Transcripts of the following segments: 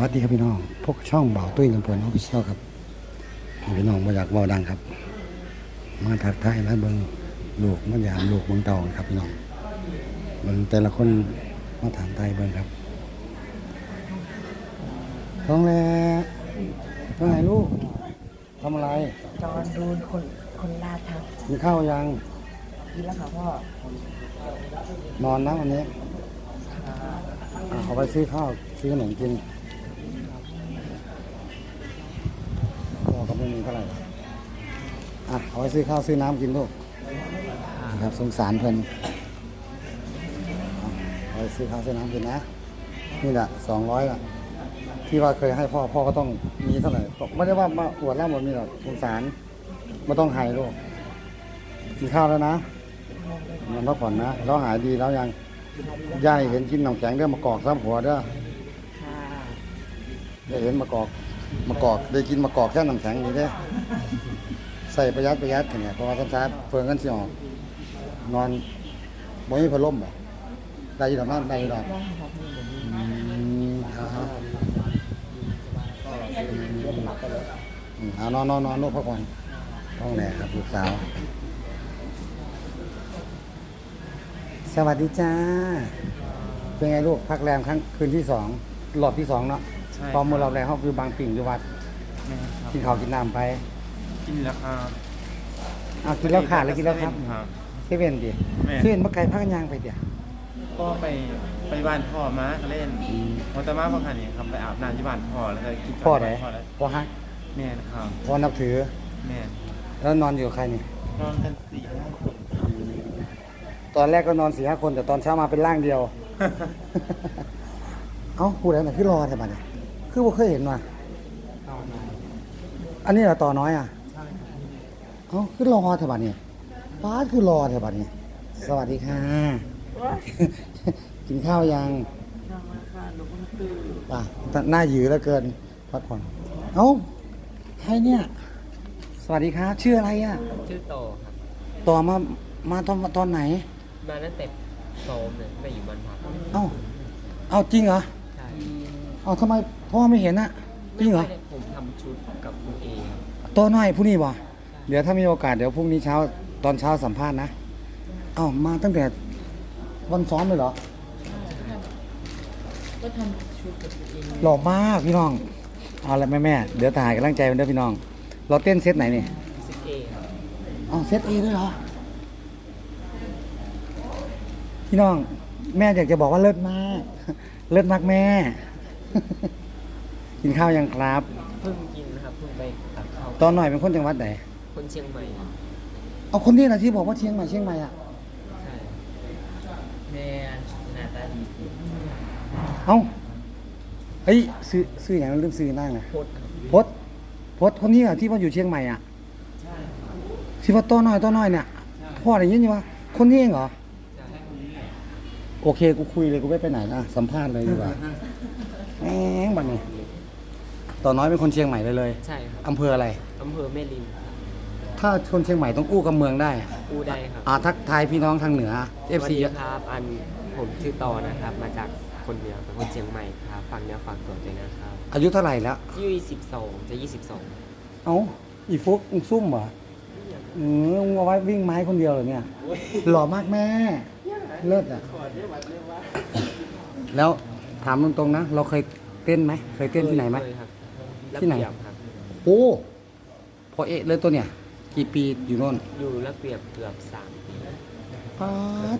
วัสดีครับพี่น้องพวกช่องเบาตุ้ยลำเพลินออฟฟิเชียลครับให้พี่น้องมาอยากเบาดังครับ มาทักทายและเบิงลูกมายามลูกเบิงเตาครับพี่น้องเบิงแต่ละคนมาถามไทยเบิงครับท้องแล้วว่าไงลูกทำอะไรจอนดูคนคนลาดทับกินข้าวยังกินแล้วค่ะพ่อนอนนะวันนี้อะขอไปซื้อข้าวซื้อขนมกินพ่อก็ ไม่มีเท่าไหร่อะเอาไปซื้อข้าวซื้อน้ำกินลูกนะครับสงสารเพิ่นเอาไปซื้อข้าวซื้อน้ำกินนะ นี่แหละสองร้อยละที่ว่าเคยให้พ่อพ่อก็ต้องมีเท่าไหร่บอกไม่ได้ว่ามาอวดร่ำหมดมีหรอกสงสารไม่ต้องให้ลูกกินข้าวแล้วนะนอนพักผ่อนนะเราหายดีแล้วยังย่ายเห็นกินน้ำแข็งเด้อมากอกซ้ำหัวเด้อค่ะได้เห็นมากอก มากอกได้กินมากอกแค่น้ำแข็งนี่เด้ใส่ประหยัดประหยัดอย่างเงี้ยเพราะว่าซ้ำๆเฟืองกันสิออกนอนบ่มีพัดลมบ่ได้อยินหรอกนั่นได้อยินหรอกได้ค่ะพี่เดี๋ยวนี้อืมเอาครับอืมเอานอนนอนนอนลูกพักผ่อนต้องแหล่ครับลูกสาว สวัสดีจ้า เป็นไงลูกพักแรมครั้งคืนที่สองหลอดที่สองเนาะ ใช่พอมือเราแรงเขาคือบางปิ่งอยู่วัดครับกินข้าวกินน้ำไปกินแล้วครับเอากินแล้วขาดแล้วกินแล้วครับครับเซเว่นดิแม่ เซเว่นเมื่อไกลพักกันยางไปเดี๋ยว ก็ไปไปบ้านพ่อมาเล่นพอตมาพ่อคันนี้ครับไปอาบน้ำที่บ้านพ่อแล้วก็กินพ่อไหนพ่อแล้วพ่อฮักแม่นะครับพ่อนับถือ แม่แล้วนอนอยู่กับใครนี่ นอนกันสี่ห้าคนตอนแรกก็นอนสี่ห้าคนแต่ตอนเช้ามาเป็นร่างเดียว เอ้าพูดอะไรหน่อยคือรอแถวบ้านเนี่ย คือบ่เคยเห็นว่ะอันนี้เหราต่อน้อยอะเอ้าคือรอแถวบ้านเนี่ยป้าดคือรอแถวบ้านเนี่ยสวัสดีค่ะ กินข้าวยังน้องมาค่ะหนูเพิ่งตื่นป่ะหน้าหยือแล้วเกินพักผ่อนเอ้าใครเนี่ย สวัสดีครับชื่ออะไรอะ ชื่อโตครับ ต่อมามาตอนตอนไหน มาตั้งแต่โซมเลยไม่อยู่บ้านพักเอ้า เอาจริงเหรอ ใช่ เอาทำไม พ่อไม่เห็นอะจริงเหรอ ไม่ได้ผมทำชุดกับคุณเอครับ ตัวน้อยผู้นี้บ่เดี๋ยวถ้ามีโอกาสเดี๋ยวพรุ่งนี้เช้าตอนเช้าสัมภาษณ์นะ เอ้ามาตั้งแต่วันซ้อมเลยเหรอ ก็ทำชุดกับตัวเองหล่อมากพี่น้อง เอาละแม่แม่ๆเดี๋ยวถ่ายกำลังใจกันเด้อพี่น้อง เราเต้นเซตไหนนี่ซิกเอครับเอาเซตเอด้วยเหรอ พี่น้อง แม่อยากจะบอกว่าเลิศมาก เลิศมากแม่ กินข้าวยังครับ เพิ่งกินนะครับเพิ่งไปตักข้าวตอนหน่อยเป็นคนจังหวัดไหนคนเชียงใหม่ครับเอาคนนี้นะที่บอกว่าเชียงใหม่เชียงใหม่อะใช่แม่หน้าตาดีเอาเฮ้ยซื้อซื้ออย่างนั้นลืมซื้อนั่งนะโคตรครับพดพดคนนี้อะที่ว่าอยู่เชียงใหม่อะที่ว่าต้อน้อยต้อน้อยเนี่ยพ่ออะไรยินอยู่วะคนนี้เองเหรอใช่โอเคกูคุยเลยกูไม่ไปไหนนะสัมภาษณ์เลยดีกว่า แหมบัดนี้ ต่อน้อยเป็นคนเชียงใหม่เลยเลยใช่ครับอำเภออะไร อำเภอแม่ริมครับถ้าคนเชียงใหม่ต้องอู้กับเมืองได้อะอูได้ครับ อ่าทักทายพี่น้องทางเหนือ สวัส FC ดีครับ อันผมชื่อต่อนะครับ มาจากคนเหนือเป็นคนเชียงใหม่ครับฟังเนื้อฟังตัวด้วยนะครับอายุเท่าไหร่แล้ว ยี่สิบสองจะยี่สิบสองเอ้าอีฟุกมึงซุ่มเหรออืมมึงเอาไว้วิ่งไม้คนเดียวเหรอเนี่ย หล่อมากแม่ เลิศอะ แล้วถามตรงๆนะ เราเคยเต้นไหม เคยเต้นที่ไหนไหมเคยค รับที่ไหนระเบียบครับ โอ้พอเอะเลยตัวเนี่ย กี่ปีอยู่โน่นอยู่ระเบียบเกือบสามปีป๊าด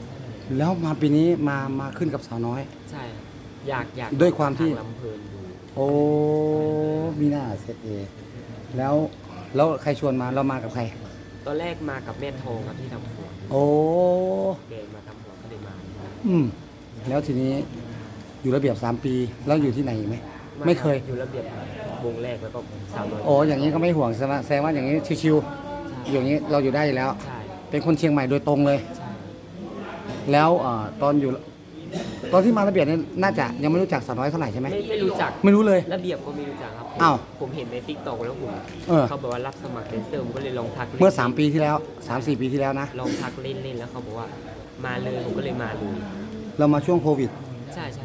แล้วมาปีนี้มามาขึ้นกับสาวน้อย ใช่ครับอยากอยากด้วยความที่ทงลำเพลินดูโอ้มีหน้าเซตเอแล้วแล้วใครชวนมาเรามากับใคร ตอนแรกมากับแม่ทองครับที่ทำหัวโอ้ เกมาทำหัวก็เลยมา อืม แล้วทีนี้อยู่ระเบียบสามปี แล้วอยู่ที่ไหนอีกไหม ไม่เคย อยู่ระเบียบ วงแรกแล้วก็สาวน้อยโอ้อย่างนี้ก็ไม่ห่วงแสดงว่าแสดงว่าอย่างนี้ชิวๆอยู่อย่างนี้เราอยู่ได้อยู่แล้ว ใช่เป็นคนเชียงใหม่โดยตรงเลย ใช่แล้วเอ่อตอนอยู่ ตอนที่มาระเบียบเนี่ยน่าจะยังไม่รู้จักสาวน้อยเท่าไหร่ใช่ไหมไม่ไม่รู้จักไม่รู้เลย ระเบียบก็ไม่รู้จักครับผมอ้าวผมเห็นในติ๊กต็อกแล้วผมเออ เขาบอกว่ารับสมัครแดนเซอร์ผมก็เลยลองทักล่นเมื่อสามปีที่แล้วสามสี่ปีที่แล้วนะ ลองทักเล่นเล่นๆแล้วเขาบอกว่ามาเลยผมก็เลยมาเลยเรามาช่วงโควิด ใช่ใช่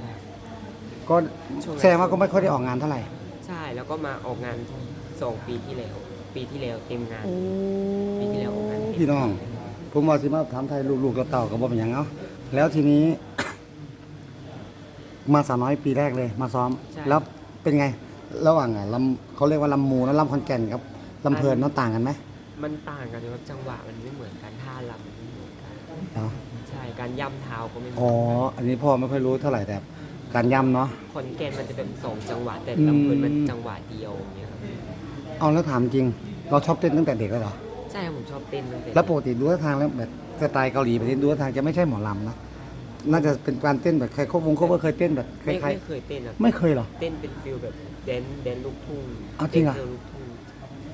ก็ช่วงแสดงว่าก็ไม่ค่อยได้ออกงานเท่าไหร่ ใช่แล้วก็มาออกงานสองปีที่แล้ว ปีที่แล้วเต็มงาน ปีที่แล้วออกงานเต็มพี่น้อง ผมว่าสิมาถามไทยลูกๆเต่าๆก็บ่เป็นหยังเนาะแล้วทีนี้ มาสาวน้อยปีแรกเลย มาซ้อมแล้วเป็นไง ระหว่างอะลำเขาเรียกว่าลำมูแล้วลำคอนแก่นครับลำเพลินนั่นต่างกันไหมมันต่างกันเลยว่าจังหวะมันไม่เหมือนกันท่าลำมันไม่เหมือนกัน เนาะใช่ การย่ำเท้าก็ไม่เหมือ๋ออนกันอันนี้พ่อไม่ค่อยรู้เท่าไหร่แต่ การย่ำเนาะคอนแกนมันจะเป็นสองจังหวะแต่อืมลำเพลินมันจังหวะเดียวอย่างเงี้ยครับเอาแล้วถามจริง เราชอบเต้นตั้งแต่เด็กแล้วเหรอ ใช่ครับผมชอบเต้นตั้งแต่แล้วปกติดูท่าทางแล้วแบบสไตล์เกาหลีแบบนี้ดูท่าทางจะไม่ใช่หมอลำนะ น่าจะเป็นการเต้นแบบใครควบวงควบเคยเต้นแบบคไม่ล้ายไม่เคยเต้นอะๆไม่เคยเหรอ เต้นเป็นฟิลแบบแดนแดนลูกทุ่งเอาจริงอะต้นฟิลลูกทุ่ง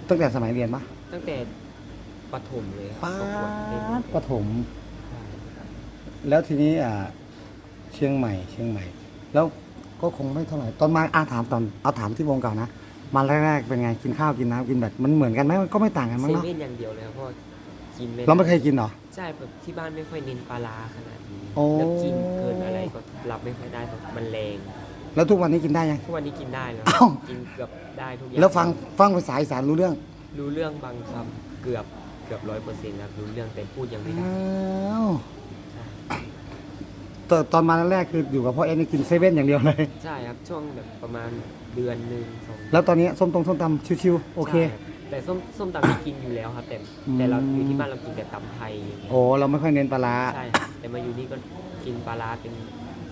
ตั้งแต่สมัยเรียนปะตั้งแต่ประถมเลยครับป้าประกวดเต้นดประถมแล้วทีนี้อ่าเชียงใหม่ เชียงใหม่ แล้วก็คงไม่เท่าไหร่ตอนมาอาถามตอนเอาถามที่วงเก่านะมาแรกๆเป็นไงกินข้าวกินน้ำกินแบบมันเหมือนกันไหมมันก็ไม่ต่างกันมั้งเซเนาะเว่นอย่างเดียวเลยครับเพราะกินไม่เราไม่เคยกินเหรอ ใช่แบบที่บ้านไม่ค่อยเน้นปลาร้าขนาดนี้โอ้ แล้วกินเกินอะไรก็รับไม่ค่อยได้เพราะมันแรงแล้วทุกวันนี้กินได้ยัง ทุกวันนี้กินได้แล้วอ้าวกินเกือบได้ทุกอย่างแล้วฟังฟังภาษาอีสานรู้เรื่องรู้เรื่องบางคำเกือบเกือบร้อยเปอร์เซ็นต์ครับรู้เรื่องแต่พูดยังไม่ได้อ้าว ตอนตอนมาแรกๆคืออยู่กับพ่อเอ็นนี่กินเซเว่นอย่างเดียวเลย ใช่ครับช่วงแบบประมาณเดือนหนึ่งสองแล้วตอนนี้ส้มตรงส้มตำชิวๆโอเค ใช่รับแต่ส้มส้มตำที่กินอยู่แล้วครับ แต่อืม แต่เราอยู่ที่บ้านเรากินแต่ตำไทยอย่างเงี้ยโอ้เราไม่ค่อยเน้นปลาร้าใช่ครับแต่มาอยู่นี่ก็กินปลาร้าเป็น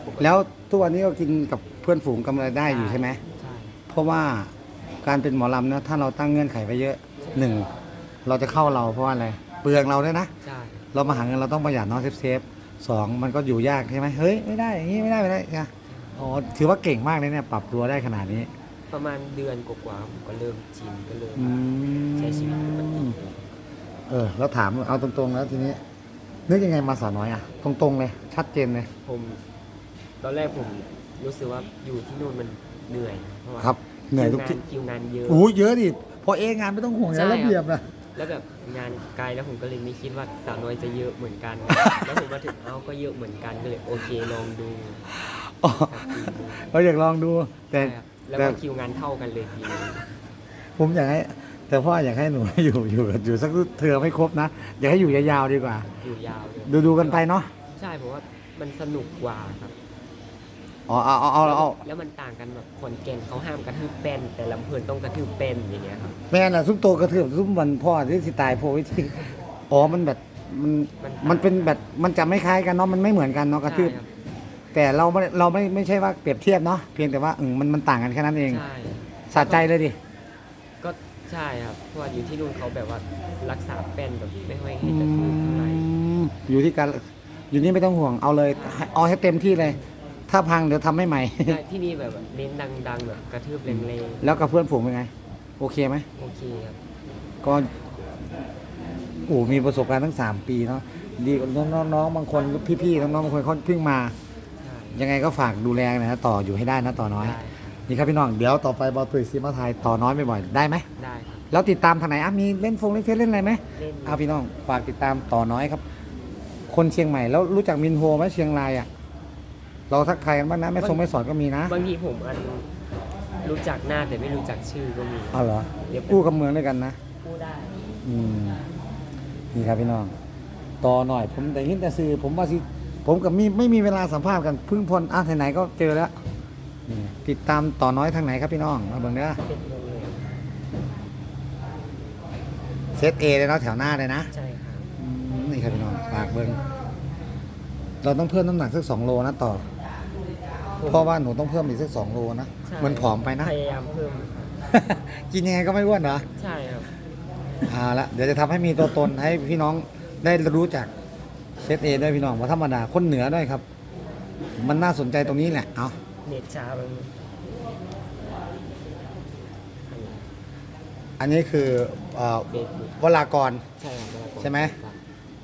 ปกติแล้วทุกวันนี้ก็กินกับเพื่อนฝูงกำไรได้อยู่ใช่ไหม ใช่ เพราะว่าการเป็นหมอลำนะถ้าเราตั้งเงื่อนไขไปเยอะหนึ่งเราจะเข้าเราเพราะว่าอะไรเปลืองเราด้วยนะ ใช่ เรามาหาเงินเราต้องประหยัดเนาะเซฟเซฟ สองมันก็อยู่ยากใช่ไหมเฮ้ยไม่ได้อย่างนี้ไม่ได้ไม่ได้นะอ๋อถือว่าเก่งมากเลยเนี่ยปรับตัวได้ขนาดนี้ ประมาณเดือนกว่าๆผมก็เริ่มชินก็เริ่มอืม ใช้ชีวิตปกติเออแล้วถามเอาตรงๆแล้วทีนี้นึกยังไงมาสาวน้อยอะตรงๆเลยชัดเจนเลย ผม ตอนแรกผมรู้สึกว่าอยู่ที่นู่นมันเหนื่อยเพราะว่าครับเหนื่อยทุกที่ คิวงานคิวงานเยอะโอ้ยเยอะดิพอเองงานไม่ต้องห่วงใช่ นะครับระเบียบนะ แล้วแบบงานไกลแล้วผมก็เลยไม่คิดว่าสาวน้อยจะเยอะเหมือนกัน แล้วผมมาถึงเอ้าก็เยอะเหมือนกันก็เลยโอเคลองดูอ๋อครับเราอยากลองดู แต่ใช่ครับแล้วแต่ก็คิวงานเท่ากันเลยทีนี้ผมอยากให้ แต่พ่ออยากให้หนู อยู่อยู่อยู่สักเทอมไม่ครบนะอยากให้อยู่ยาวๆดีกว่า อยู่ยาวเลยดูดูกันไปเนาะ ใช่ผมว่ามันสนุกกว่าครับ อ๋อเอาเอาเอาเอาแล้วมันต่างกันแบบคนแก่นเขาห้ามกระทืบแป้นแต่ลำเพลินต้องกระทืบแป้นอย่างเงี้ยครับ แม่น่ะซุ้มโตกระเทือบซุ้มวันพ่อที่สิตายโพวิธีอ๋อมันแบบมันมันมันเป็นแบบมันจะไม่คล้ายกันเนาะมันไม่เหมือนกันเนาะกระทืบใช่ครับแต่เราไม่เราไม่ไม่ใช่ว่าเปรียบเทียบเนาะเพียงแต่ว่าอืมมันมันต่างกันแค่นั้นเองใช่ สะใจเลยดิ ก็ใช่ครับ เพราะว่าอยู่ที่นู่นเขาแบบว่ารักษาแป้นแบบไม่ค่อยให้กระทืบเท่าไหร่ อยู่ที่การอยู่นี่ไม่ต้องห่วงเอาเลย เอาให้เต็มที่เลย ถ้าพังเดี๋ยวทำให้ใหม่ใช่ที่นี่แบบว่าเน้นดังๆแบบกระทืบแรงแล้วกับเพื่อนฝูงเป็นไง โอเคไหม ๆ โอเคครับก็โอ้มีประสบการณ์ทั้งสามปีเนาะดีกว่าน้องๆบางคนพี่ๆน้องๆบางคนเขาเพิ่งมา ใช่ยังไงก็ฝากดูแลหนะต่ออยู่ให้ได้นะต่อน้อย ได้นี่ครับพี่น้องเดี๋ยวต่อไปบอลตุยซีมาไทยต่อน้อยบ่อยๆได้ไหมได้ครับแล้วติดตามทางไหนอะมีเล่นฟงเล่นเฟซเล่นอะไรไหมเล่น เอาพี่น้องฝากติดตามต่อน้อยครับ คนเชียงใหม่แล้วรู้จักมินโฮไหมเชียงรายอะ เราทักทายกันบ้างนะแม่ทรงแม่สอนก็มีนะบางทีผมอันรู้จักหน้าแต่ไม่รู้จักชื่อก็มีเอาเหรอเดี๋ยวกู้กับเมืองด้วยกันนะพูดได้อืมนี่ครับพี่น้องต่อหน่อย ผมแต่ยินแต่ซื้อผมว่าสิผมกับมีไม่มีเวลาสัมภาษณ์กันเพึ่งพลอะไหนๆก็เจอแล้วนี่ติดตามต่อน้อยทางไหนครับพี่น้องมาเบิ่งเด้อเป็นวงเลยเซตเอเลยเนาะแถวหน้าเลยนะใช่ครับอืมนี่ครับพี่น้องฝากเบิ่งเราต้องเพิ่มน้ำหนักสักสองโลนะต่อ เพราะว่าหนูต้องเพิ่มอีกสักสองโลนะใช่เหมันผอมไปนะ พ ยายามเพิ่มกินยังไงก็ไม่อ้วนเหรอใช่ครับ เอาละเดี๋ยวจะทำให้มีตัวตนให้พี่น้องได้รู้จักเซตเอด้วยพี่น้องว่าธรรมดาคนเหนือด้วยครับ มันน่าสนใจตรงนี้แหละเอาเน็ตช้าบางอันนี้คือเอ่อเฟซบุ๊กวลากร ใช่ครับเวลาก่อนใช่ไหม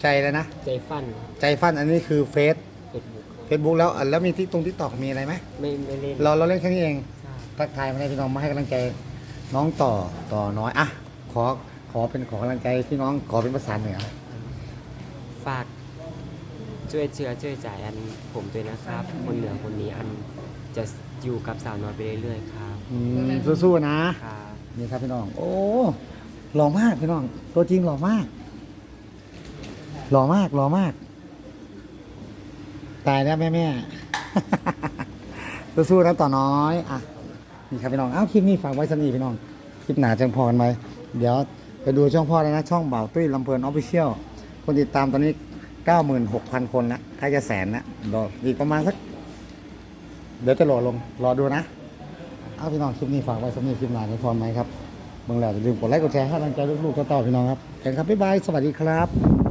ใจเลยนะ ใจฟันใจฟันอันนี้คือเฟซเฟซบุ๊ก เฟซบุ๊กแล้วอะแล้วมีที่ตรงที่ตอกมีอะไรไหมไม่ไม่เล่นเราเราเล่นแค่นี้เองใช่ทักทายมาให้พี่น้องมาให้กำลังใจน้องต่อต่อน้อยอะขอขอเป็นขอกำลังใจพี่น้องขอเป็นภาษาเหนือฝากช่วยเชื่อช่วยใจอันผมด้วยนะครับ คนเหนือคนนี้อันจะอยู่กับสาวน้อยไปเรื่อยๆครับอืมสู้ๆนะ ครับนี่ครับพี่น้อง โอ้หล่อมากพี่น้อง ตัวจริงหล่อมาก หล่อมากหล่อมาก ตายแล้วแม่แม่สู้ๆนะต่อน้อย อะ นี่ครับพี่น้องเอ้าคลิปนี้ฝากไว้สนีพี่น้อง คลิปหนาจังพอกันไหม เดี๋ยวไปดูช่องพ่อเลยนะ ช่องเบ่าวตุ้ยลำเพลินออฟฟิเชียล คนติดตามตอนนี้96,000คนละใกล้จะแสนละรออีกประมาณสัก เดี๋ยวจะรอลง รอดูนะเอาพี่น้องคลิปนี้ฝากไว้สำหรับคลิปหน้าในพรไหมครับเมื่อแล้วอย่าลืมกดไลค์กดแชร์ให้กำลังใจลูกๆเต้าๆพี่น้องครับเห็นครับบ๊ายบาย สวัสดีครับ